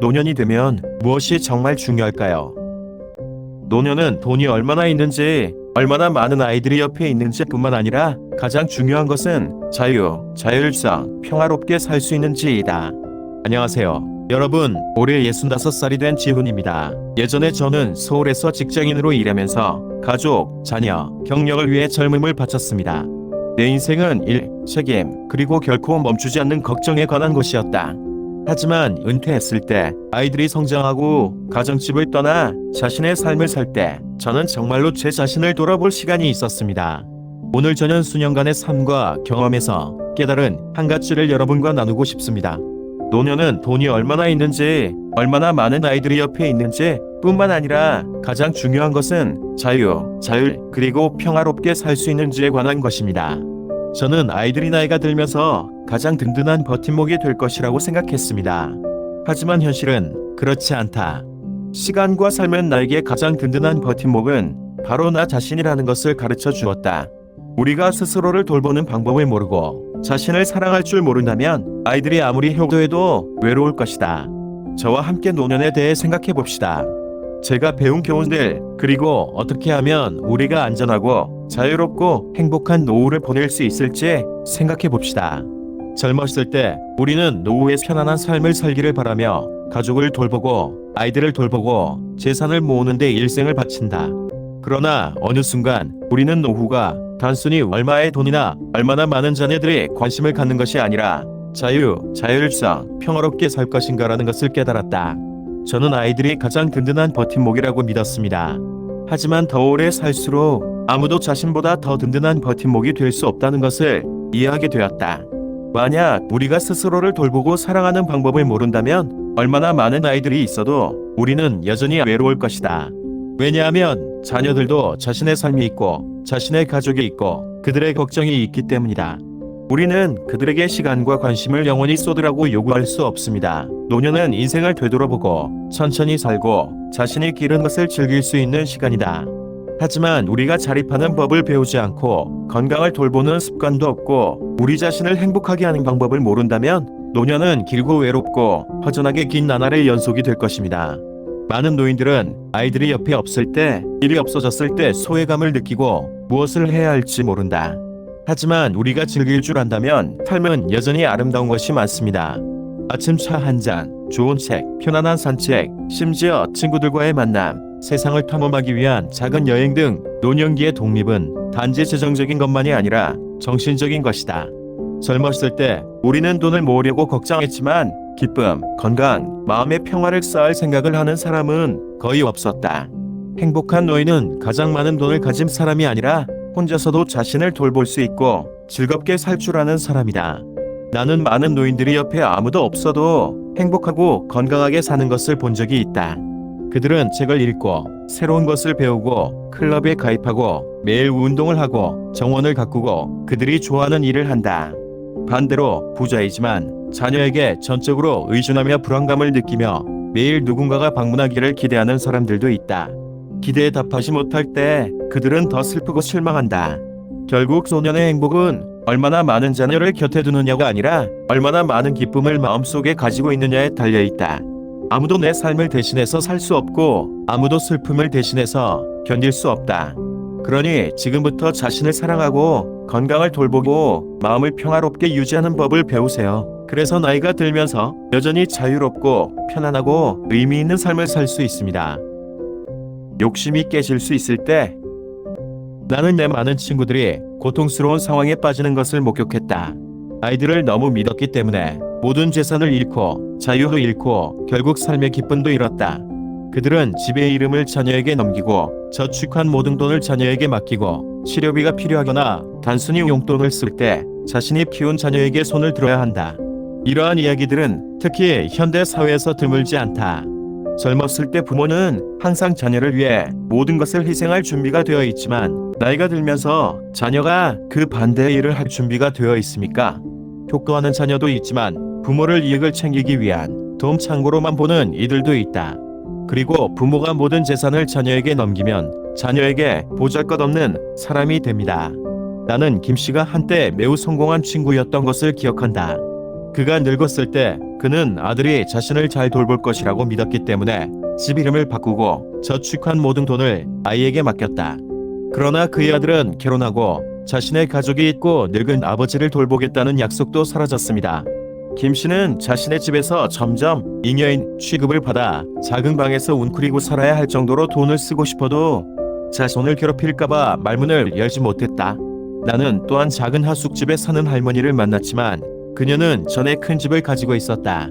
노년이 되면 무엇이 정말 중요할까요? 노년은 돈이 얼마나 있는지, 얼마나 많은 아이들이 옆에 있는지 뿐만 아니라 가장 중요한 것은 자유, 자율성, 평화롭게 살 수 있는지이다. 안녕하세요. 여러분, 올해 65살이 된 지훈입니다. 예전에 저는 서울에서 직장인으로 일하면서 가족, 자녀, 경력을 위해 젊음을 바쳤습니다. 내 인생은 일, 책임, 그리고 결코 멈추지 않는 걱정에 관한 것이었다. 하지만 은퇴했을 때 아이들이 성장하고 가정집을 떠나 자신의 삶을 살 때 저는 정말로 제 자신을 돌아볼 시간이 있었습니다. 오늘 저는 수년간의 삶과 경험에서 깨달은 한 가지를 여러분과 나누고 싶습니다. 노년은 돈이 얼마나 있는지, 얼마나 많은 아이들이 옆에 있는지 뿐만 아니라 가장 중요한 것은 자유, 자율, 그리고 평화롭게 살 수 있는지에 관한 것입니다. 저는 아이들이 나이가 들면서 가장 든든한 버팀목이 될 것이라고 생각했습니다. 하지만 현실은 그렇지 않다. 시간과 삶은 나에게 가장 든든한 버팀목은 바로 나 자신이라는 것을 가르쳐 주었다. 우리가 스스로를 돌보는 방법을 모르고 자신을 사랑할 줄 모른다면 아이들이 아무리 효도해도 외로울 것이다. 저와 함께 노년에 대해 생각해 봅시다. 제가 배운 교훈들 그리고 어떻게 하면 우리가 안전하고 자유롭고 행복한 노후를 보낼 수 있을지 생각해 봅시다. 젊었을 때 우리는 노후의 편안한 삶을 살기를 바라며 가족을 돌보고 아이들을 돌보고 재산을 모으는 데 일생을 바친다. 그러나 어느 순간 우리는 노후가 단순히 얼마의 돈이나 얼마나 많은 자녀들이 관심을 갖는 것이 아니라 자유, 자율성, 평화롭게 살 것인가라는 것을 깨달았다. 저는 아이들이 가장 든든한 버팀목이라고 믿었습니다. 하지만 더 오래 살수록 아무도 자신보다 더 든든한 버팀목이 될 수 없다는 것을 이해하게 되었다. 만약 우리가 스스로를 돌보고 사랑하는 방법을 모른다면 얼마나 많은 아이들이 있어도 우리는 여전히 외로울 것이다. 왜냐하면 자녀들도 자신의 삶이 있고 자신의 가족이 있고 그들의 걱정이 있기 때문이다. 우리는 그들에게 시간과 관심을 영원히 쏟으라고 요구할 수 없습니다. 노년은 인생을 되돌아보고 천천히 살고 자신이 기른 것을 즐길 수 있는 시간이다. 하지만 우리가 자립하는 법을 배우지 않고 건강을 돌보는 습관도 없고 우리 자신을 행복하게 하는 방법을 모른다면 노년은 길고 외롭고 허전하게 긴 나날의 연속이 될 것입니다. 많은 노인들은 아이들이 옆에 없을 때, 일이 없어졌을 때 소외감을 느끼고 무엇을 해야 할지 모른다. 하지만 우리가 즐길 줄 안다면 삶은 여전히 아름다운 것이 많습니다. 아침 차 한 잔, 좋은 책, 편안한 산책, 심지어 친구들과의 만남, 세상을 탐험하기 위한 작은 여행 등 노년기의 독립은 단지 재정적인 것만이 아니라 정신적인 것이다. 젊었을 때 우리는 돈을 모으려고 걱정했지만 기쁨, 건강, 마음의 평화를 쌓을 생각을 하는 사람은 거의 없었다. 행복한 노인은 가장 많은 돈을 가진 사람이 아니라 혼자서도 자신을 돌볼 수 있고 즐겁게 살 줄 아는 사람이다. 나는 많은 노인들이 옆에 아무도 없어도 행복하고 건강하게 사는 것을 본 적이 있다. 그들은 책을 읽고 새로운 것을 배우고 클럽에 가입하고 매일 운동을 하고 정원을 가꾸고 그들이 좋아하는 일을 한다. 반대로 부자이지만 자녀에게 전적으로 의존하며 불안감을 느끼며 매일 누군가가 방문하기를 기대하는 사람들도 있다. 기대에 답하지 못할 때 그들은 더 슬프고 실망한다. 결국 소년의 행복은 얼마나 많은 자녀를 곁에 두느냐가 아니라 얼마나 많은 기쁨을 마음속에 가지고 있느냐에 달려 있다. 아무도 내 삶을 대신해서 살 수 없고 아무도 슬픔을 대신해서 견딜 수 없다. 그러니 지금부터 자신을 사랑하고 건강을 돌보고 마음을 평화롭게 유지하는 법을 배우세요. 그래서 나이가 들면서 여전히 자유롭고 편안하고 의미 있는 삶을 살 수 있습니다. 욕심이 깨질 수 있을 때 나는 내 많은 친구들이 고통스러운 상황에 빠지는 것을 목격했다. 아이들을 너무 믿었기 때문에 모든 재산을 잃고 자유도 잃고 결국 삶의 기쁨도 잃었다. 그들은 집의 이름을 자녀에게 넘기고 저축한 모든 돈을 자녀에게 맡기고 치료비가 필요하거나 단순히 용돈을 쓸 때 자신이 키운 자녀에게 손을 들어야 한다. 이러한 이야기들은 특히 현대 사회에서 드물지 않다. 젊었을 때 부모는 항상 자녀를 위해 모든 것을 희생할 준비가 되어 있지만 나이가 들면서 자녀가 그 반대의 일을 할 준비가 되어 있습니까? 효도하는 자녀도 있지만 부모를 이익을 챙기기 위한 돈 창고로만 보는 이들도 있다. 그리고 부모가 모든 재산을 자녀에게 넘기면 자녀에게 보잘것없는 사람이 됩니다. 나는 김 씨가 한때 매우 성공한 친구였던 것을 기억한다. 그가 늙었을 때 그는 아들이 자신을 잘 돌볼 것이라고 믿었기 때문에 집 이름을 바꾸고 저축한 모든 돈을 아이에게 맡겼다. 그러나 그의 아들은 결혼하고 자신의 가족이 있고 늙은 아버지를 돌보겠다는 약속도 사라졌습니다. 김 씨는 자신의 집에서 점점 잉여인 취급을 받아 작은 방에서 웅크리고 살아야 할 정도로 돈을 쓰고 싶어도 자손을 괴롭힐까봐 말문을 열지 못했다. 나는 또한 작은 하숙집에 사는 할머니를 만났지만 그녀는 전에 큰 집을 가지고 있었다.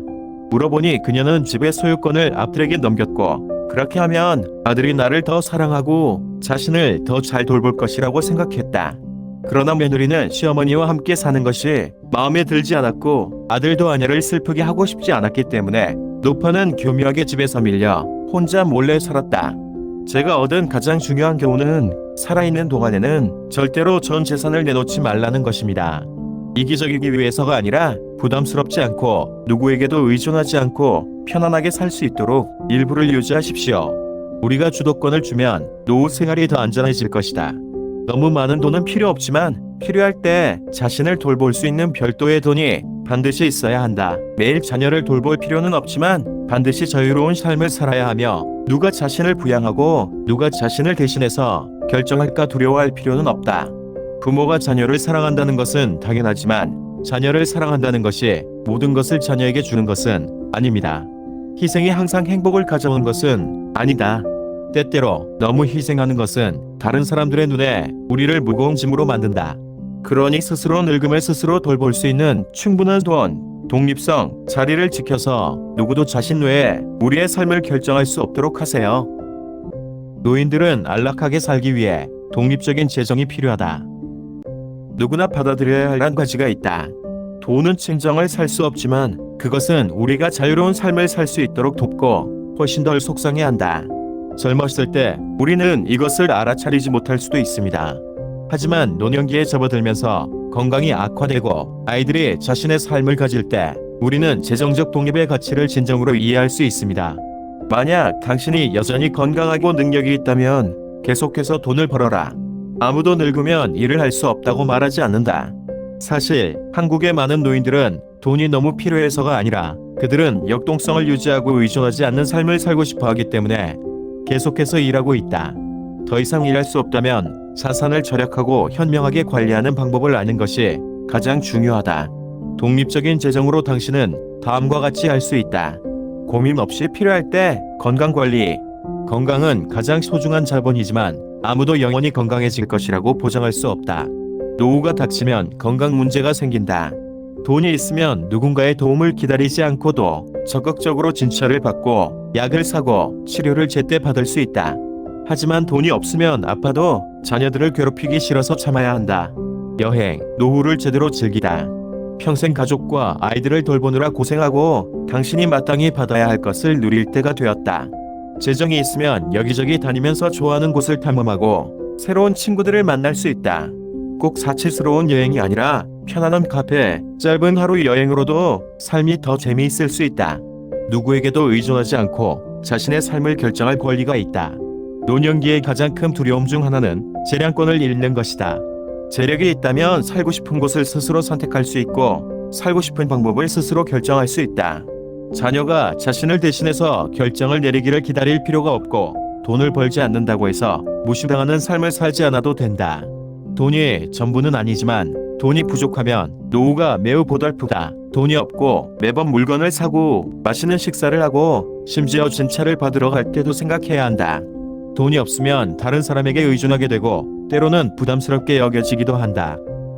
물어보니 그녀는 집의 소유권을 아들에게 넘겼고 그렇게 하면 아들이 나를 더 사랑하고 자신을 더 잘 돌볼 것이라고 생각했다. 그러나 며느리는 시어머니와 함께 사는 것이 마음에 들지 않았고 아들도 아내를 슬프게 하고 싶지 않았기 때문에 노파는 교묘하게 집에서 밀려 혼자 몰래 살았다. 제가 얻은 가장 중요한 교훈은 살아있는 동안에는 절대로 전 재산을 내놓지 말라는 것입니다. 이기적이기 위해서가 아니라 부담스럽지 않고 누구에게도 의존하지 않고 편안하게 살 수 있도록 일부를 유지하십시오. 우리가 주도권을 주면 노후 생활이 더 안전해질 것이다. 너무 많은 돈은 필요 없지만 필요할 때 자신을 돌볼 수 있는 별도의 돈이 반드시 있어야 한다. 매일 자녀를 돌볼 필요는 없지만 반드시 자유로운 삶을 살아야 하며 누가 자신을 부양하고 누가 자신을 대신해서 결정할까 두려워할 필요는 없다. 부모가 자녀를 사랑한다는 것은 당연하지만 자녀를 사랑한다는 것이 모든 것을 자녀에게 주는 것은 아닙니다. 희생이 항상 행복을 가져오는 것은 아니다. 때때로 너무 희생하는 것은 다른 사람들의 눈에 우리를 무거운 짐으로 만든다. 그러니 스스로 늙음을 스스로 돌볼 수 있는 충분한 돈, 독립성, 자리를 지켜서 누구도 자신 외에 우리의 삶을 결정할 수 없도록 하세요. 노인들은 안락하게 살기 위해 독립적인 재정이 필요하다. 누구나 받아들여야 할 한 가지가 있다. 돈은 친정을 살 수 없지만 그것은 우리가 자유로운 삶을 살 수 있도록 돕고 훨씬 덜 속상해 한다. 젊었을 때 우리는 이것을 알아차리지 못할 수도 있습니다. 하지만 노년기에 접어들면서 건강이 악화되고 아이들이 자신의 삶을 가질 때 우리는 재정적 독립의 가치를 진정으로 이해할 수 있습니다. 만약 당신이 여전히 건강하고 능력이 있다면 계속해서 돈을 벌어라. 아무도 늙으면 일을 할 수 없다고 말하지 않는다. 사실 한국의 많은 노인들은 돈이 너무 필요해서가 아니라 그들은 역동성을 유지하고 의존하지 않는 삶을 살고 싶어 하기 때문에 계속해서 일하고 있다. 더 이상 일할 수 없다면 자산을 절약하고 현명하게 관리하는 방법을 아는 것이 가장 중요하다. 독립적인 재정으로 당신은 다음과 같이 할 수 있다. 고민 없이 필요할 때 건강 관리. 건강은 가장 소중한 자본이지만 아무도 영원히 건강해질 것이라고 보장할 수 없다. 노후가 닥치면 건강 문제가 생긴다. 돈이 있으면 누군가의 도움을 기다리지 않고도 적극적으로 진찰을 받고 약을 사고 치료를 제때 받을 수 있다. 하지만 돈이 없으면 아파도 자녀들을 괴롭히기 싫어서 참아야 한다. 여행, 노후를 제대로 즐기다. 평생 가족과 아이들을 돌보느라 고생하고 당신이 마땅히 받아야 할 것을 누릴 때가 되었다. 재정이 있으면 여기저기 다니면서 좋아하는 곳을 탐험하고 새로운 친구들을 만날 수 있다. 꼭 사치스러운 여행이 아니라 편안한 카페, 짧은 하루 여행으로도 삶이 더 재미있을 수 있다. 누구에게도 의존하지 않고 자신의 삶을 결정할 권리가 있다. 노년기의 가장 큰 두려움 중 하나는 재량권을 잃는 것이다. 재력이 있다면 살고 싶은 곳을 스스로 선택할 수 있고 살고 싶은 방법을 스스로 결정할 수 있다. 자녀가 자신을 대신해서 결정을 내리기를 기다릴 필요가 없고 돈을 벌지 않는다고 해서 무시당하는 삶을 살지 않아도 된다. 돈이 전부는 아니지만 돈이 부족하면 노후가 매우 보달프다. 돈이 없고 매번 물건을 사고 맛있는 식사를 하고 심지어 진찰을 받으러 갈 때도 생각해야 한다. 돈이 없으면 다른 사람에게 의존하게 되고 때로는 부담스럽게 여겨지기도 한다.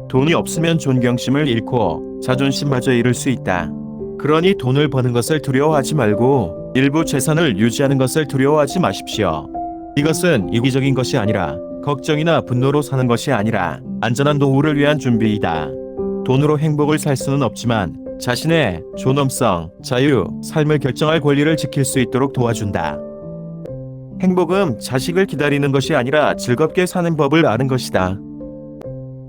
돈이 없으면 존경심을 잃고 자존심마저 잃을 수 있다. 그러니 돈을 버는 것을 두려워하지 말고 일부 재산을 유지하는 것을 두려워하지 마십시오. 이것은 이기적인 것이 아니라 걱정이나 분노로 사는 것이 아니라 안전한 노후를 위한 준비이다. 돈으로 행복을 살 수는 없지만 자신의 존엄성, 자유, 삶을 결정할 권리를 지킬 수 있도록 도와준다. 행복은 자식을 기다리는 것이 아니라 즐겁게 사는 법을 아는 것이다.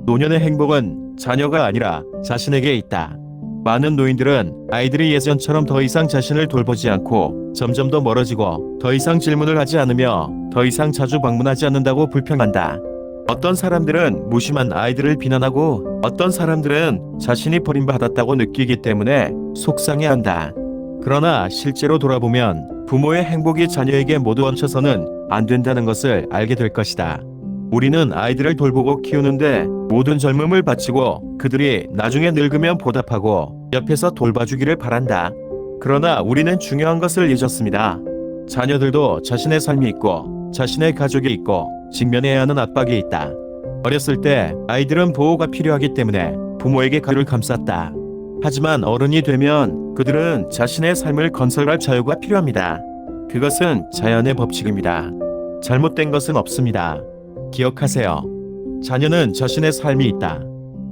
노년의 행복은 자녀가 아니라 자신에게 있다. 많은 노인들은 아이들이 예전처럼 더 이상 자신을 돌보지 않고 점점 더 멀어지고 더 이상 질문을 하지 않으며 더 이상 자주 방문하지 않는다고 불평한다. 어떤 사람들은 무심한 아이들을 비난하고 어떤 사람들은 자신이 버림받았다고 느끼기 때문에 속상해한다. 그러나 실제로 돌아보면 부모의 행복이 자녀에게 모두 얹혀서는 안 된다는 것을 알게 될 것이다. 우리는 아이들을 돌보고 키우는데 모든 젊음을 바치고 그들이 나중에 늙으면 보답하고 옆에서 돌봐주기를 바란다. 그러나 우리는 중요한 것을 잊었습니다. 자녀들도 자신의 삶이 있고 자신의 가족이 있고 직면해야 하는 압박이 있다. 어렸을 때 아이들은 보호가 필요하기 때문에 부모에게 가를 감쌌다. 하지만 어른이 되면 그들은 자신의 삶을 건설할 자유가 필요합니다. 그것은 자연의 법칙입니다. 잘못된 것은 없습니다. 기억하세요. 자녀는 자신의 삶이 있다.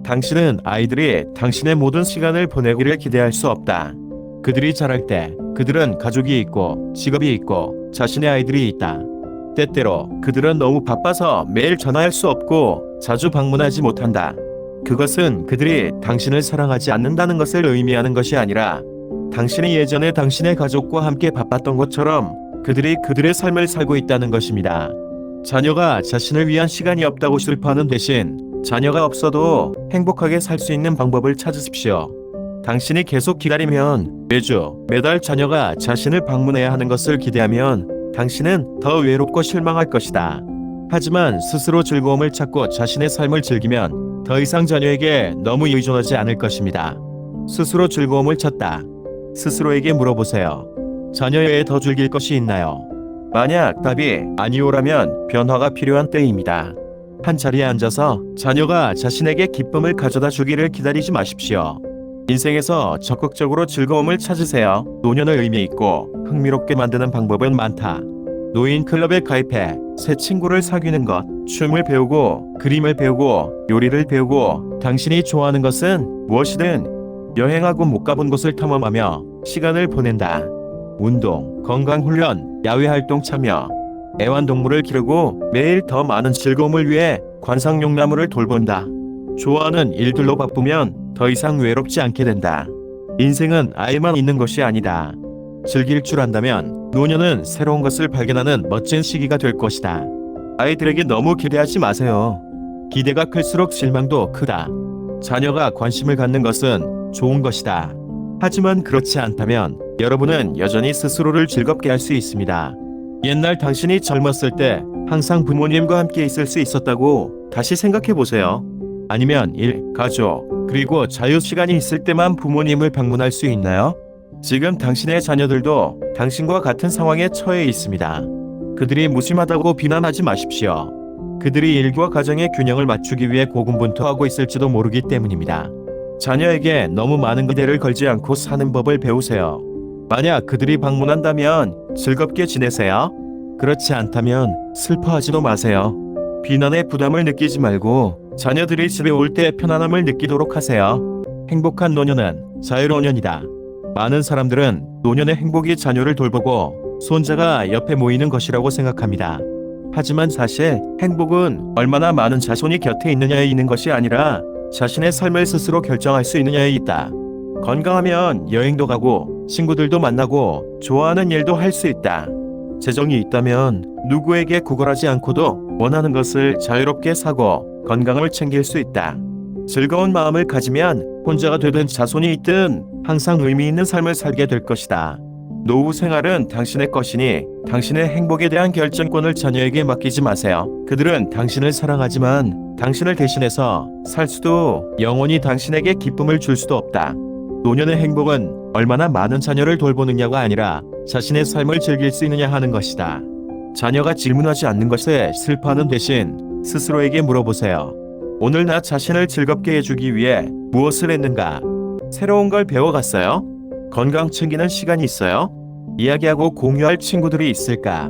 당신은 아이들이 당신의 모든 시간을 보내기를 기대할 수 없다. 그들이 자랄 때 그들은 가족이 있고 직업이 있고 자신의 아이들이 있다. 때때로 그들은 너무 바빠서 매일 전화할 수 없고 자주 방문하지 못한다. 그것은 그들이 당신을 사랑하지 않는다는 것을 의미하는 것이 아니라 당신이 예전에 당신의 가족과 함께 바빴던 것처럼 그들이 그들의 삶을 살고 있다는 것입니다. 자녀가 자신을 위한 시간이 없다고 슬퍼하는 대신 자녀가 없어도 행복하게 살 수 있는 방법을 찾으십시오. 당신이 계속 기다리면 매주 매달 자녀가 자신을 방문해야 하는 것을 기대하면 당신은 더 외롭고 실망할 것이다. 하지만 스스로 즐거움을 찾고 자신의 삶을 즐기면 더 이상 자녀에게 너무 의존하지 않을 것입니다. 스스로 즐거움을 찾다. 스스로에게 물어보세요. 자녀 외에 더 즐길 것이 있나요? 만약 답이 아니오라면 변화가 필요한 때입니다. 한 자리에 앉아서 자녀가 자신에게 기쁨을 가져다 주기를 기다리지 마십시오. 인생에서 적극적으로 즐거움을 찾으세요. 노년을 의미 있고 흥미롭게 만드는 방법은 많다. 노인 클럽에 가입해 새 친구를 사귀는 것, 춤을 배우고 그림을 배우고 요리를 배우고 당신이 좋아하는 것은 무엇이든 여행하고 못 가본 곳을 탐험하며 시간을 보낸다. 운동, 건강 훈련, 야외 활동 참여, 애완동물을 기르고 매일 더 많은 즐거움을 위해 관상용나무를 돌본다. 좋아하는 일들로 바쁘면 더 이상 외롭지 않게 된다. 인생은 아이만 있는 것이 아니다. 즐길 줄 안다면 노년은 새로운 것을 발견하는 멋진 시기가 될 것이다. 아이들에게 너무 기대하지 마세요. 기대가 클수록 실망도 크다. 자녀가 관심을 갖는 것은 좋은 것이다. 하지만 그렇지 않다면 여러분은 여전히 스스로를 즐겁게 할 수 있습니다. 옛날 당신이 젊었을 때 항상 부모님과 함께 있을 수 있었다고 다시 생각해 보세요. 아니면 일, 가족, 그리고 자유 시간이 있을 때만 부모님을 방문할 수 있나요? 지금 당신의 자녀들도 당신과 같은 상황에 처해 있습니다. 그들이 무심하다고 비난하지 마십시오. 그들이 일과 가정의 균형을 맞추기 위해 고군분투하고 있을지도 모르기 때문입니다. 자녀에게 너무 많은 기대를 걸지 않고 사는 법을 배우세요. 만약 그들이 방문한다면 즐겁게 지내세요. 그렇지 않다면 슬퍼하지도 마세요. 비난의 부담을 느끼지 말고 자녀들이 집에 올 때 편안함을 느끼도록 하세요. 행복한 노년은 자유로년이다. 많은 사람들은 노년의 행복이 자녀를 돌보고 손자가 옆에 모이는 것이라고 생각합니다. 하지만 사실 행복은 얼마나 많은 자손이 곁에 있느냐에 있는 것이 아니라 자신의 삶을 스스로 결정할 수 있느냐에 있다. 건강하면 여행도 가고 친구들도 만나고 좋아하는 일도 할 수 있다. 재정이 있다면 누구에게 구걸하지 않고도 원하는 것을 자유롭게 사고 건강을 챙길 수 있다. 즐거운 마음을 가지면 혼자가 되든 자손이 있든 항상 의미 있는 삶을 살게 될 것이다. 노후 생활은 당신의 것이니 당신의 행복에 대한 결정권을 자녀에게 맡기지 마세요. 그들은 당신을 사랑하지만 당신을 대신해서 살 수도 영원히 당신에게 기쁨을 줄 수도 없다. 노년의 행복은 얼마나 많은 자녀를 돌보느냐가 아니라 자신의 삶을 즐길 수 있느냐 하는 것이다. 자녀가 질문하지 않는 것에 슬퍼하는 대신 스스로에게 물어보세요. 오늘 나 자신을 즐겁게 해주기 위해 무엇을 했는가? 새로운 걸 배워갔어요? 건강 챙기는 시간이 있어요? 이야기하고 공유할 친구들이 있을까?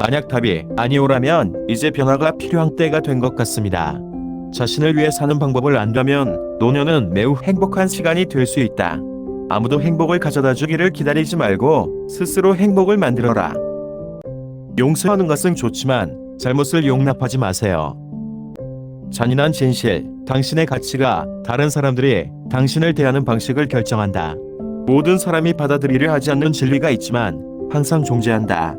만약 답이 아니오라면 이제 변화가 필요한 때가 된 것 같습니다. 자신을 위해 사는 방법을 안다면 노년은 매우 행복한 시간이 될 수 있다. 아무도 행복을 가져다 주기를 기다리지 말고 스스로 행복을 만들어라. 용서하는 것은 좋지만 잘못을 용납하지 마세요. 잔인한 진실, 당신의 가치가 다른 사람들이 당신을 대하는 방식을 결정한다. 모든 사람이 받아들이려 하지 않는 진리가 있지만 항상 존재한다.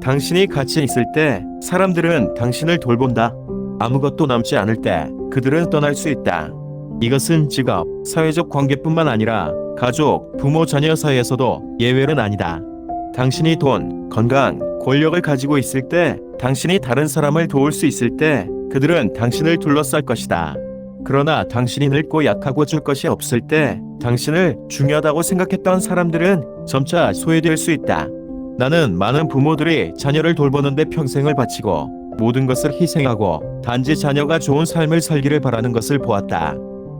당신이 가치 있을 때 사람들은 당신을 돌본다. 아무것도 남지 않을 때 그들은 떠날 수 있다. 이것은 직업, 사회적 관계뿐만 아니라 가족, 부모, 자녀 사이에서도 예외는 아니다. 당신이 돈, 건강, 권력을 가지고 있을 때, 당신이 다른 사람을 도울 수 있을 때, 그들은 당신을 둘러쌀 것이다. 그러나 당신이 늙고 약하고 줄 것이 없을 때, 당신을 중요하다고 생각했던 사람들은 점차 소외될 수 있다. 나는 많은 부모들이 자녀를 돌보는데 평생을 바치고 모든 것을 희생하고 단지 자녀가 좋은 삶을 살기를 바라는 것을 보았다.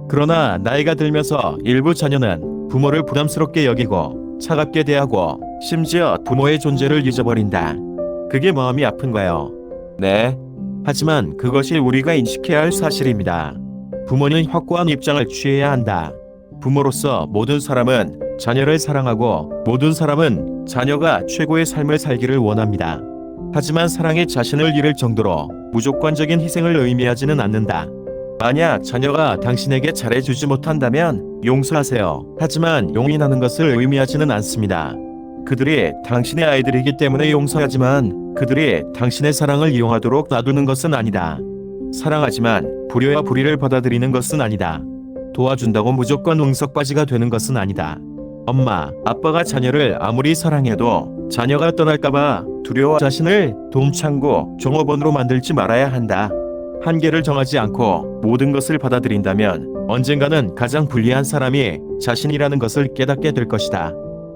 그러나 나이가 들면서 일부 자녀는 부모를 부담스럽게 여기고 차갑게 대하고 심지어 부모의 존재를 잊어버린다. 그게 마음이 아픈 거예요. 네. 하지만 그것이 우리가 인식해야 할 사실입니다. 부모는 확고한 입장을 취해야 한다. 부모로서 모든 사람은 자녀를 사랑하고 모든 사람은 자녀가 최고의 삶을 살기를 원합니다. 하지만 사랑이 자신을 잃을 정도로 무조건적인 희생을 의미하지는 않는다. 만약 자녀가 당신에게 잘해주지 못한다면 용서하세요. 하지만 용인하는 것을 의미하지는 않습니다. 그들이 당신의 아이들이기 때문에 용서하지만 그들이 당신의 사랑을 이용하도록 놔두는 것은 아니다. 사랑하지만 불효와 불의를 받아들이는 것은 아니다. 도와준다고 무조건 응석바지가 되는 것은 아니다. 엄마, 아빠가 자녀를 아무리 사랑해도 자녀가 떠날까봐 두려워 자신을 동창고 종업원으로 만들지 말아야 한다. 한계를 정하지 않고 모든 것을 받아들인다면 언젠가는 가장 불리한 사람이 자신이라는 것을 깨닫게 될 것이다.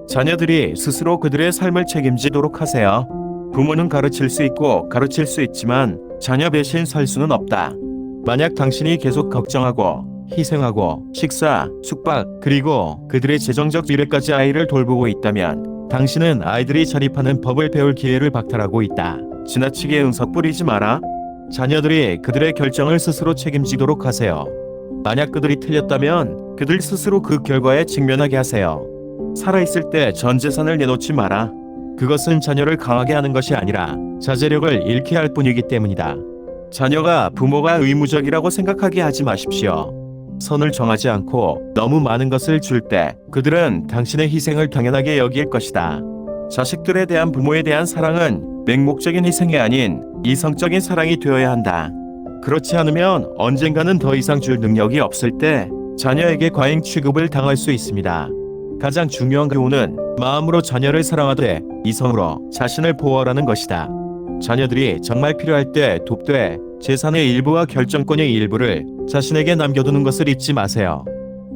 자녀들이 스스로 그들의 삶을 책임지도록 하세요. 부모는 가르칠 수 있고 가르칠 수 있지만 자녀 대신 설 수는 없다. 만약 당신이 계속 걱정하고 희생하고 식사, 숙박, 그리고 그들의 재정적 미래까지 아이를 돌보고 있다면 당신은 아이들이 자립하는 법을 배울 기회를 박탈하고 있다. 지나치게 응석 뿌리지 마라. 자녀들이 그들의 결정을 스스로 책임지도록 하세요. 만약 그들이 틀렸다면 그들 스스로 그 결과에 직면하게 하세요. 살아있을 때 전 재산을 내놓지 마라. 그것은 자녀를 강하게 하는 것이 아니라 자제력을 잃게 할 뿐이기 때문이다. 자녀가 부모가 의무적이라고 생각하게 하지 마십시오. 선을 정하지 않고 너무 많은 것을 줄 때 그들은 당신의 희생을 당연하게 여길 것이다. 자식들에 대한 부모에 대한 사랑은 맹목적인 희생이 아닌 이성적인 사랑이 되어야 한다. 그렇지 않으면 언젠가는 더 이상 줄 능력이 없을 때 자녀에게 과잉 취급을 당할 수 있습니다. 가장 중요한 교훈은 마음으로 자녀를 사랑하되 이성으로 자신을 보호하라는 것이다. 자녀들이 정말 필요할 때 돕되 재산의 일부와 결정권의 일부를 자신에게 남겨두는 것을 잊지 마세요.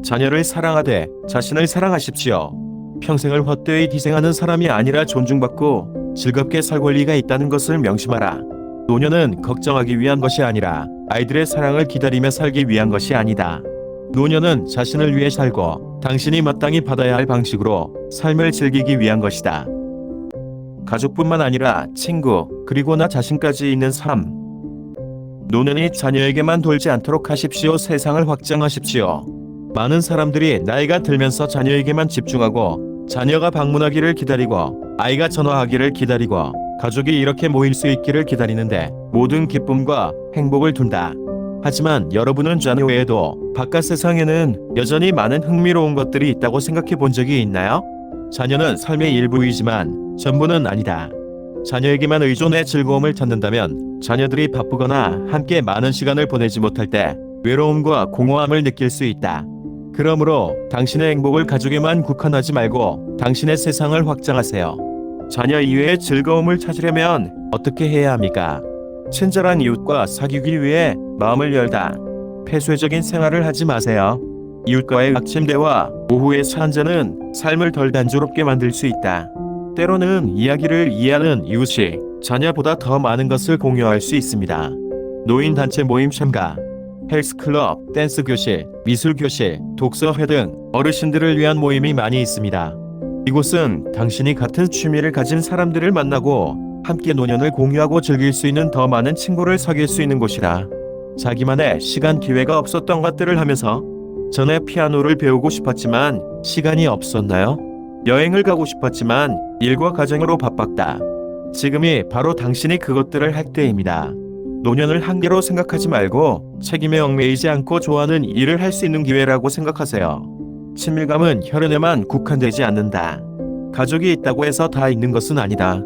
자녀를 사랑하되 자신을 사랑하십시오. 평생을 헛되이 희생하는 사람이 아니라 존중받고 즐겁게 살 권리가 있다는 것을 명심하라. 노년은 걱정하기 위한 것이 아니라 아이들의 사랑을 기다리며 살기 위한 것이 아니다. 노년은 자신을 위해 살고 당신이 마땅히 받아야 할 방식으로 삶을 즐기기 위한 것이다. 가족뿐만 아니라 친구, 그리고 나 자신까지 있는 삶. 노년이 자녀에게만 돌지 않도록 하십시오. 세상을 확장하십시오. 많은 사람들이 나이가 들면서 자녀에게만 집중하고 자녀가 방문하기를 기다리고 아이가 전화하기를 기다리고 가족이 이렇게 모일 수 있기를 기다리는데 모든 기쁨과 행복을 둔다. 하지만 여러분은 자녀 외에도 바깥 세상에는 여전히 많은 흥미로운 것들이 있다고 생각해 본 적이 있나요? 자녀는 삶의 일부이지만 전부는 아니다. 자녀에게만 의존해 즐거움을 찾는다면 자녀들이 바쁘거나 함께 많은 시간을 보내지 못할 때 외로움과 공허함을 느낄 수 있다. 그러므로 당신의 행복을 가족에만 국한하지 말고 당신의 세상을 확장하세요. 자녀 이외의 즐거움을 찾으려면 어떻게 해야 합니까? 친절한 이웃과 사귀기 위해 마음을 열다. 폐쇄적인 생활을 하지 마세요. 이웃과의 아침 대화, 오후의 차 한잔은 삶을 덜 단조롭게 만들 수 있다. 때로는 이야기를 이해하는 이웃이 자녀보다 더 많은 것을 공유할 수 있습니다. 노인 단체 모임 참가, 헬스클럽, 댄스 교실, 미술 교실, 독서회 등 어르신들을 위한 모임이 많이 있습니다. 이곳은 당신이 같은 취미를 가진 사람들을 만나고 함께 노년을 공유하고 즐길 수 있는 더 많은 친구를 사귈 수 있는 곳이라. 자기만의 시간 기회가 없었던 것들을 하면서 전에 피아노를 배우고 싶었지만 시간이 없었나요? 여행을 가고 싶었지만 일과 가정으로 바빴다. 지금이 바로 당신이 그것들을 할 때입니다. 노년을 한계로 생각하지 말고 책임에 얽매이지 않고 좋아하는 일을 할 수 있는 기회라고 생각하세요. 친밀감은 혈연에만 국한되지 않는다. 가족이 있다고 해서 다 있는 것은 아니다.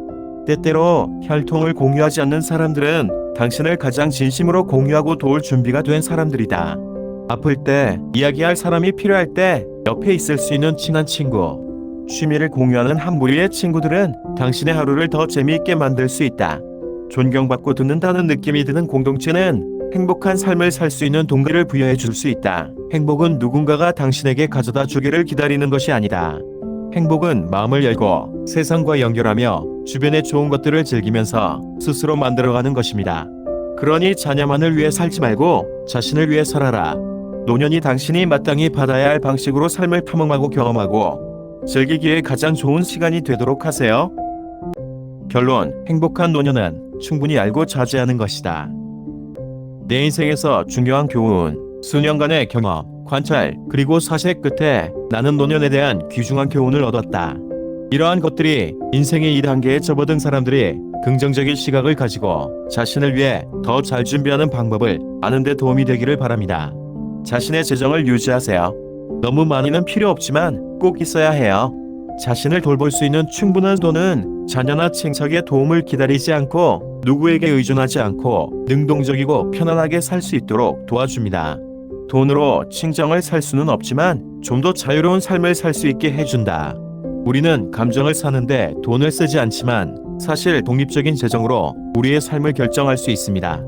때때로 혈통을 공유하지 않는 사람들은 당신을 가장 진심으로 공유하고 도울 준비가 된 사람들이다. 아플 때, 이야기할 사람이 필요할 때 옆에 있을 수 있는 친한 친구. 취미를 공유하는 한 무리의 친구들은 당신의 하루를 더 재미있게 만들 수 있다. 존경받고 듣는다는 느낌이 드는 공동체는 행복한 삶을 살 수 있는 동기를 부여해 줄 수 있다. 행복은 누군가가 당신에게 가져다 주기를 기다리는 것이 아니다. 행복은 마음을 열고 세상과 연결하며 주변의 좋은 것들을 즐기면서 스스로 만들어가는 것입니다. 그러니 자녀만을 위해 살지 말고 자신을 위해 살아라. 노년이 당신이 마땅히 받아야 할 방식으로 삶을 탐험하고 경험하고 즐기기에 가장 좋은 시간이 되도록 하세요. 결론, 행복한 노년은 충분히 알고 자제하는 것이다. 내 인생에서 중요한 교훈, 수년간의 경험, 관찰, 그리고 사색 끝에 나는 노년에 대한 귀중한 교훈을 얻었다. 이러한 것들이 인생의 2단계에 접어든 사람들이 긍정적인 시각을 가지고 자신을 위해 더 잘 준비하는 방법을 아는 데 도움이 되기를 바랍니다. 자신의 재정을 유지하세요. 너무 많이는 필요 없지만 꼭 있어야 해요. 자신을 돌볼 수 있는 충분한 돈은 자녀나 친척의 도움을 기다리지 않고 누구에게 의존하지 않고 능동적이고 편안하게 살 수 있도록 도와줍니다. 돈으로 친정을 살 수는 없지만 좀 더 자유로운 삶을 살 수 있게 해준다. 우리는 감정을 사는데 돈을 쓰지 않지만 사실 독립적인 재정으로 우리의 삶을 결정할 수 있습니다.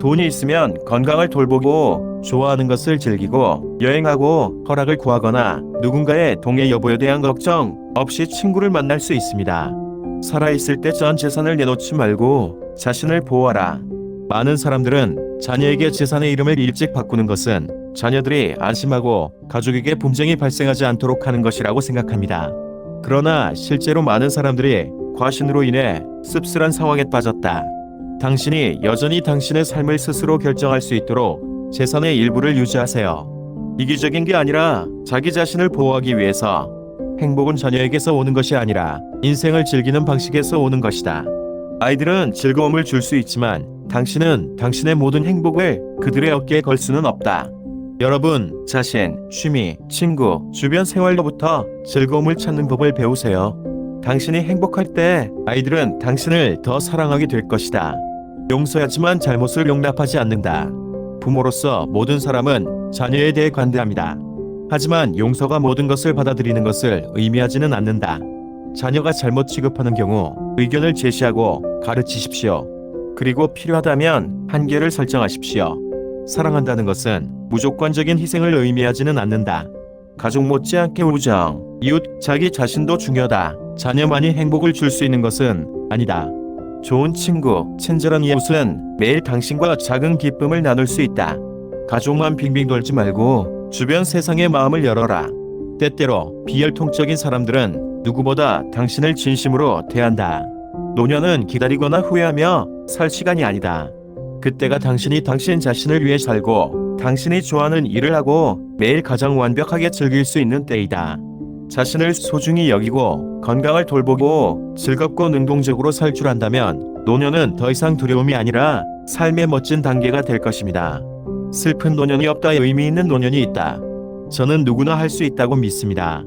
돈이 있으면 건강을 돌보고 좋아하는 것을 즐기고 여행하고 허락을 구하거나 누군가의 동해 여부에 대한 걱정 없이 친구를 만날 수 있습니다. 살아있을 때 전 재산을 내놓지 말고 자신을 보호하라. 많은 사람들은 자녀에게 재산의 이름을 일찍 바꾸는 것은 자녀들이 안심하고 가족에게 분쟁이 발생하지 않도록 하는 것이라고 생각합니다. 그러나 실제로 많은 사람들이 과신으로 인해 씁쓸한 상황에 빠졌다. 당신이 여전히 당신의 삶을 스스로 결정할 수 있도록 재산의 일부를 유지하세요. 이기적인 게 아니라 자기 자신을 보호하기 위해서 행복은 자녀에게서 오는 것이 아니라 인생을 즐기는 방식에서 오는 것이다. 아이들은 즐거움을 줄 수 있지만 당신은 당신의 모든 행복을 그들의 어깨에 걸 수는 없다. 여러분, 자신, 취미, 친구, 주변 생활로부터 즐거움을 찾는 법을 배우세요. 당신이 행복할 때 아이들은 당신을 더 사랑하게 될 것이다. 용서하지만 잘못을 용납하지 않는다. 부모로서 모든 사람은 자녀에 대해 관대합니다. 하지만 용서가 모든 것을 받아들이는 것을 의미하지는 않는다. 자녀가 잘못 취급하는 경우 의견을 제시하고 가르치십시오. 그리고 필요하다면 한계를 설정하십시오. 사랑한다는 것은 무조건적인 희생을 의미하지는 않는다. 가족 못지않게 우정, 이웃, 자기 자신도 중요하다. 자녀만이 행복을 줄 수 있는 것은 아니다. 좋은 친구, 친절한 이웃은 매일 당신과 작은 기쁨을 나눌 수 있다. 가족만 빙빙 돌지 말고 주변 세상의 마음을 열어라. 때때로 비혈통적인 사람들은 누구보다 당신을 진심으로 대한다. 노년은 기다리거나 후회하며 살 시간이 아니다. 그때가 당신이 당신 자신을 위해 살고 당신이 좋아하는 일을 하고 매일 가장 완벽하게 즐길 수 있는 때이다. 자신을 소중히 여기고 건강을 돌보고 즐겁고 능동적으로 살 줄 안다면 노년은 더 이상 두려움이 아니라 삶의 멋진 단계가 될 것입니다. 슬픈 노년이 없다 의미 있는 노년이 있다. 저는 누구나 할 수 있다고 믿습니다.